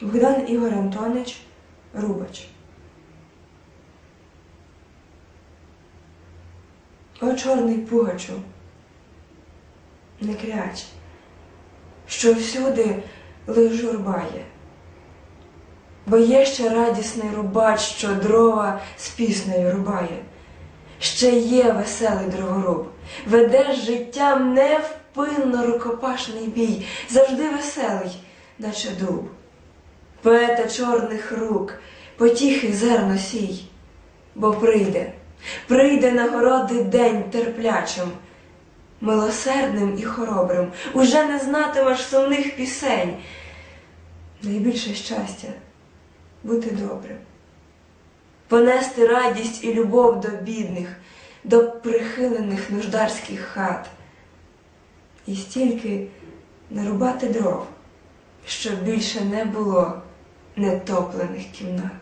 Богдан Ігор Антонич Рубач. О, чорний пугачу, не кряч, що всюди лиш журба. Бо є ще радісний рубач, що дрова з піснею рубає. Ще є веселий дроворуб, веде життям невпинно рукопашний бій, завжди веселий, наче дуб. Поета чорних рук, потіхи зерно сій, бо прийде, прийде нагороди день терплячим, милосердним і хоробрим, уже не знатимеш сумних пісень. Найбільше щастя бути добрим, понести радість і любов до бідних, до прихилених нуждарських хат, і стільки нарубати дров, щоб більше не було нетоплених кімнат.